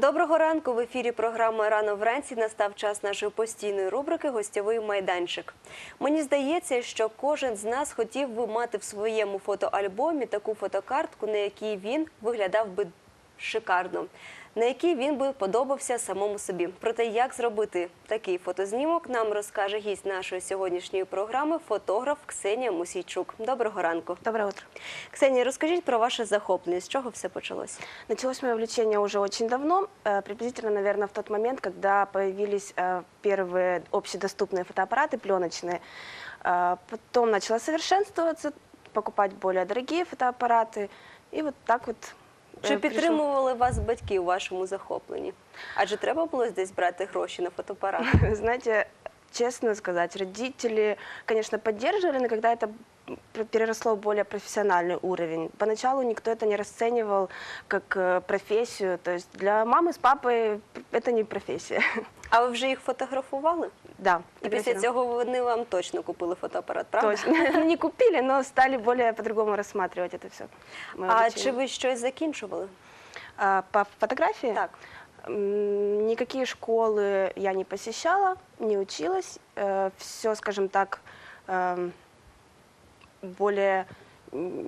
Доброго ранку в ефірі програми Рано вранці настав час нашої постійної рубрики Гостєвий майданчик. Мені здається, що кожен з нас хотів би мати в своєму фотоальбомі таку фотокартку, на якій він виглядав би шикарно, на якій він би подобався самому собі. Про те, як зробити такий фотознімок, нам розкаже гість нашої сьогоднішньої програми, фотограф Ксенія Мусійчук. Доброго ранку. Доброе утро. Ксенія, розкажіть про ваше захоплення. З чого все почалося? Началось мое увлечение уже очень давно, э, приблизительно, наверное, в тот момент, когда появились э, первые общедоступные фотоаппараты пленочные. Э, Потом начала совершенствоваться, покупать более дорогие фотоаппараты. И вот так вот Чи э, пришло- підтримували вас батьки у вашому захопленні? Адже треба було десь брати гроші на фотоапарат. Знаете, честно сказать, родители, конечно, поддерживали, но когда это п- переросло в более профессиональный уровень. Поначалу никто это не расценивал как э, профессию. То есть для мамы с папой это не профессия. А ви вже їх фотографували? Да. І після обязательно. цього вони вам точно купили фотоапарат, правда? Точно. Не купили, но стали более по-другому рассматривать это все. А чи ви щось закінчували? по фотографии? Так. М, Никакие школы я не посещала, не училась. Все, скажем так, эм, более... м,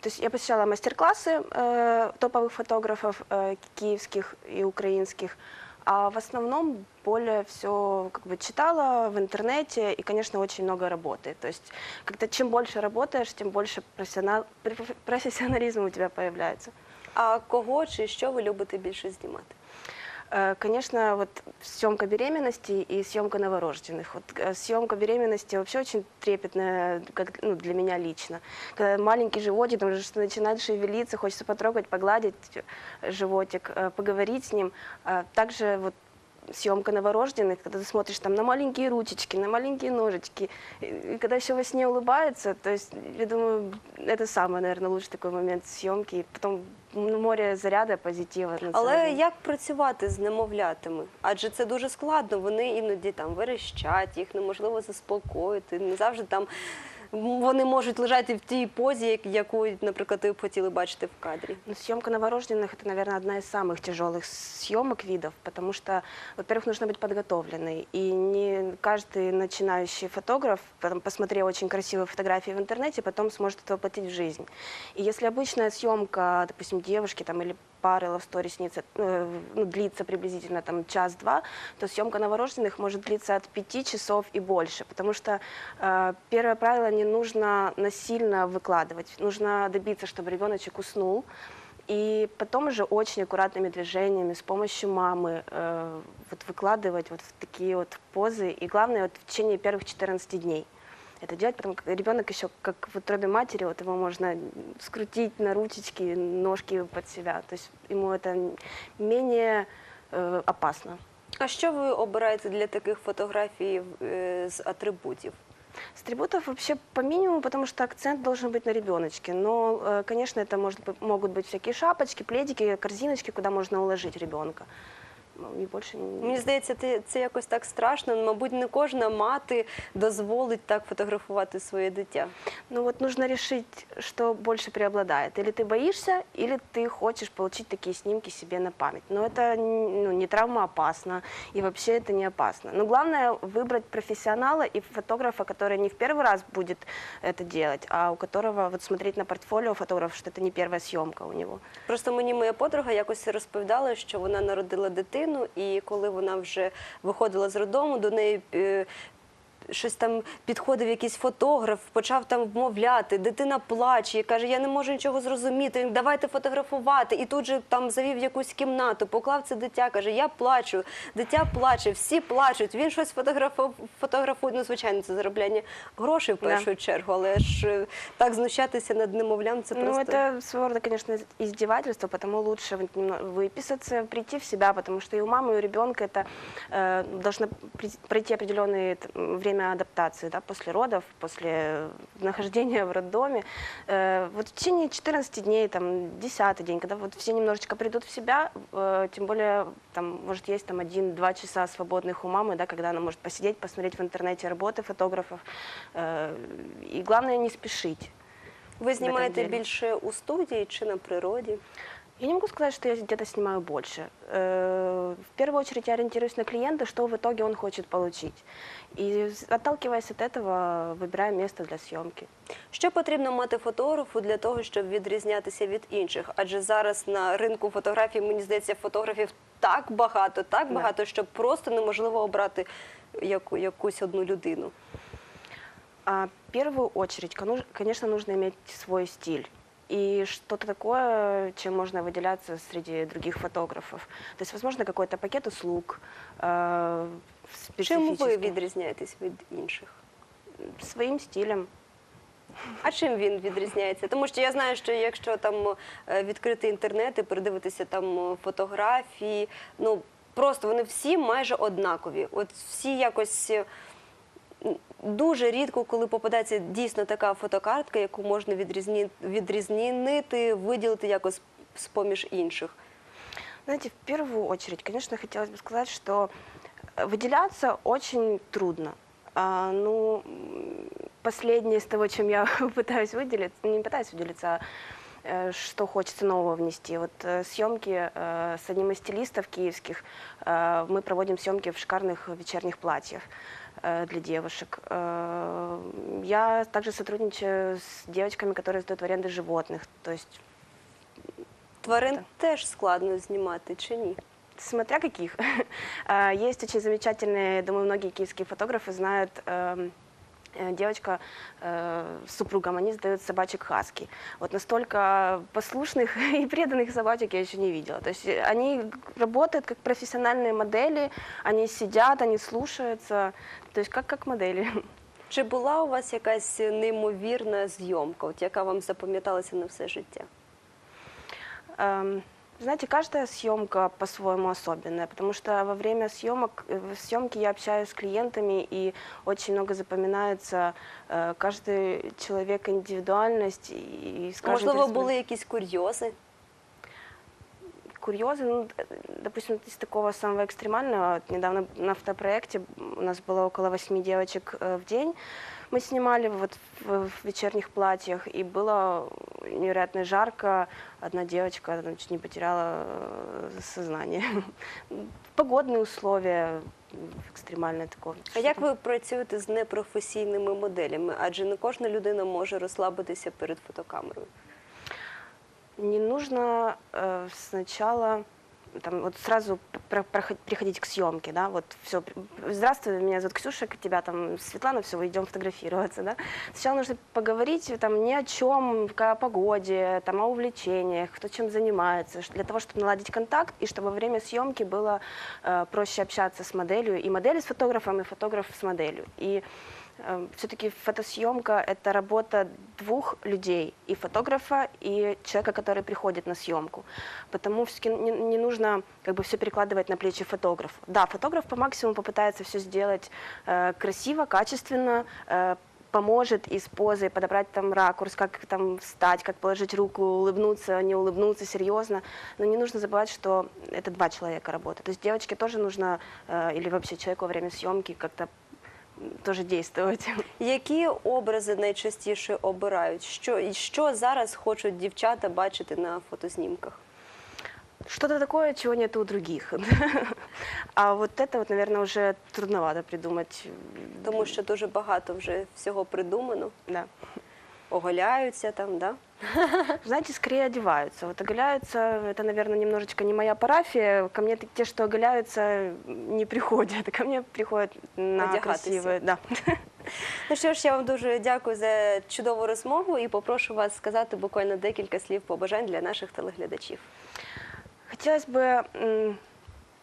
То есть я посещала мастер-классы э, топовых фотографов э, киевских и украинских, а в основном более все как бы читала в интернете и, конечно, очень много работы. То есть, когда чем больше работаешь, тем больше профессионал, профессионализма у тебя появляется. А кого чи що ви любите більше знімати? Э, Конечно, вот съемка беременности и съемка новорожденных. Вот э, съемка беременности вообще очень трепетная как, ну, для меня лично. Когда маленький животик, там уже что начинает шевелиться, хочется потрогать, погладить э, животик, э, поговорить с ним. А Также вот съемка новорожденных, когда ты смотришь там на маленькие ручечки, на маленькие ножички, и и когда еще во сне улыбается, то есть, я думаю, это самый, наверное, лучший такой момент съемки. И потом ну, море заряди позитива. на Але день. як працювати з немовлятами? Адже це дуже складно. Вони іноді там верещать, їх неможливо заспокоїти. Не завжди там вони можуть лежати в тій позі, як- яку, наприклад, ви б хотіли бачити в кадрі. Ну, съемка новорожденных это, наверное, одна из самых тяжелых съемок видов, потому что, во-первых, нужно быть подготовленной. И не каждый начинающий фотограф, потом, посмотрев очень красивые фотографии в интернете, потом сможет это воплотить в жизнь. И если обычная съемка, допустим, девушки там, или пары story снится, э, ну, длится приблизительно там час-два, то съемка новорожденных может длиться от пяти часов и больше, потому что э, первое правило не нужно насильно выкладывать, нужно добиться, чтобы ребеночек уснул, и потом уже очень аккуратными движениями с помощью мамы э, вот выкладывать вот в такие вот позы, и главное вот в течение первых 14 дней это делать, потому как ребенок еще как в утробе матери, вот его можно скрутить на ручечки, ножки под себя, то есть ему это менее э, опасно. А що ви обираєте для таких фотографій е, з атрибутів? С атрибутов вообще по минимуму, потому что акцент должен быть на ребеночке. Но, э, конечно, это может быть, могут быть всякие шапочки, пледики, корзиночки, куда можно уложить ребенка. Ну, И больше не- Мені здається, це, це якось так страшно. Мабуть, не кожна мати дозволить так фотографувати своє дитя. Ну вот нужно решить, что больше преобладает. Или ты боишься, или ты хочешь получить такие снимки себе на память. Но это ну, не травмоопасно, и вообще это не опасно. Но главное выбрать профессионала и фотографа, который не в первый раз будет это делать, а у которого вот смотреть на портфолио фотографа, что это не первая съемка у него. Просто мені моя подруга якось розповідала, що вона народила дитину, і коли вона вже виходила з роддому, до неї е, Щось там підходив якийсь фотограф, почав там вмовляти, дитина плаче, і каже, я не можу нічого зрозуміти. Він давайте фотографувати. І тут же там завів якусь кімнату, поклав це дитя, каже, я плачу, дитя плаче, всі плачуть. Він щось фотографу- фотографує. Ну, звичайно, це заробляння грошей в Да. першу чергу, але ж е, так знущатися над немовлям це Ну, просто. это своего рода, конечно, издевательство, потому лучше вот немного выписаться, прийти в себя, потому что и у мамы, и у ребенка это э, должно при- пройти определенное т- м, время адаптации, да, после родов, после нахождения в роддоме. Э, вот в течение 14 дней, там, 10 день, когда вот все немножечко придут в себя, э, тем более, там, может, есть там один-два часа свободных у мамы, да, когда она может посидеть, посмотреть в интернете работы фотографов. Э, и главное не спешить. Ви знімаєте делі. більше у студії чи на природі? Я не могу сказать, что я где-то снимаю больше. Э, В первую очередь я ориентируюсь на клиента, что в итоге он хочет получить. И с- отталкиваясь от этого, выбираю место для съемки. Що потрібно мати фотографу для того, щоб відрізнятися від інших? Адже зараз на ринку фотографій, мені здається, фотографів так багато, так Да. багато, що просто неможливо обрати яку, якусь одну людину. А, В первую очередь, кону- конечно, нужно иметь свой стиль. И что-то такое, чем можно выделяться среди других фотографов. То есть, возможно, какой-то пакет услуг, э, Чим ви специфический, відрізняєтесь від інших? своим стилем. А чим він відрізняється? Тому що я знаю, що якщо там е, відкрити інтернет і передивитися там е, фотографії, ну просто вони всі майже однакові. От всі якось е, дуже рідко, коли попадається дійсно така фотокартка, яку можна відрізні, відрізнити, виділити якось з поміж інших. Знаете, в первую очередь, конечно, хотелось бы сказать, что э, выделяться очень трудно. А, ну, м, последнее из того, чем я пытаюсь выделиться, ну, не пытаюсь выделиться, а э, что хочется нового внести. Вот э, съемки э, с одним из стилистов киевских, э, мы проводим съемки в шикарных вечерних платьях э, для девушек. Э, Я также сотрудничаю с девочками, которые сдают в аренды животных. То есть Тварин Так. теж складно знімати чи ні? Смотря каких. А, Есть очень замечательные, думаю, многие киевские фотографы знают, эм, э, девочка э, с супругом, они сдают собачек хаски. Вот настолько послушных и преданных собачек я еще не видела. То есть э, они работают как профессиональные модели, они сидят, они слушаются, то есть как, как модели. Чи була у вас якась неймовірна зйомка, от яка вам запам'яталася на все життя? Эм, Знаете, каждая съемка по-своему особенная, потому что во время съемок, э, в съемки я общаюсь с клиентами, и очень много запоминается э, каждый человек индивидуальность и с каждым Можливо, интересным- були якісь курйози? курьезы. Ну, д- допустим, из такого самого экстремального, вот недавно на автопроекте у нас было около восьми девочек э, в день. Мы снимали вот в, в вечерних платьях, и было невероятно жарко. Одна девочка там, чуть не потеряла э, сознание. Погодные условия экстремальное такое. А як ви працюєте з непрофесійними моделями? Адже не кожна людина може розслабитися перед фотокамерою. Не нужно э, сначала там, вот сразу про- проход- приходить к съемке, да, вот все, здравствуй, меня зовут Ксюша, к тебя там Светлана, все, идем фотографироваться, да. Сначала нужно поговорить там ни о чем, о погоде, там, о увлечениях, кто чем занимается, ш- для того, чтобы наладить контакт и чтобы во время съемки было э, проще общаться с моделью, и модель с фотографом, и фотограф с моделью. И все-таки фотосъемка – это работа двух людей, и фотографа, и человека, который приходит на съемку. Потому все-таки не, нужно как бы все перекладывать на плечи фотографа. Да, фотограф по максимуму попытается все сделать э, красиво, качественно, э, поможет и с позой подобрать там ракурс, как там встать, как положить руку, улыбнуться, не улыбнуться, серьезно. Но не нужно забывать, что это два человека работают. То есть девочке тоже нужно, э, или вообще человеку во время съемки как-то тоже действовать. Які образи найчастіше обирають? Що, що зараз хочуть дівчата бачити на фотознімках? Что-то такое, чего нет у других. А вот это вот, наверное, уже трудновато придумать. Тому що дуже багато вже всього придумано, Да оголяються там, да? Знаете, скорее одеваются. Вот оголяются, это, наверное, немножечко не моя парафия. Ко мне те, что оголяются, не приходят. Ко мне приходят на Одягатися. красивые. Да. Ну що ж, я вам дуже дякую за чудову розмову і попрошу вас сказати буквально декілька слів побажань для наших телеглядачів. Хотелось бы м,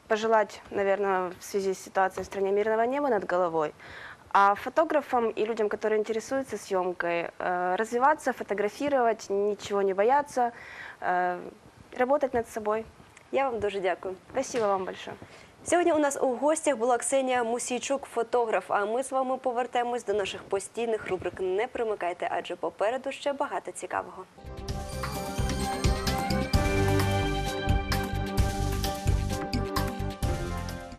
пожелать, наверное, в связи с ситуацией в стране мирного неба над головой, а фотографам и людям, которые интересуются съемкой, э, развиваться, фотографировать, ничего не бояться, э, работать над собой. Я вам дуже дякую. Спасибо вам большое. Сьогодні у нас у гостях була Ксенія Мусійчук, фотограф. А ми з вами повертаємось до наших постійних рубрик. Не примикайте, адже попереду ще багато цікавого.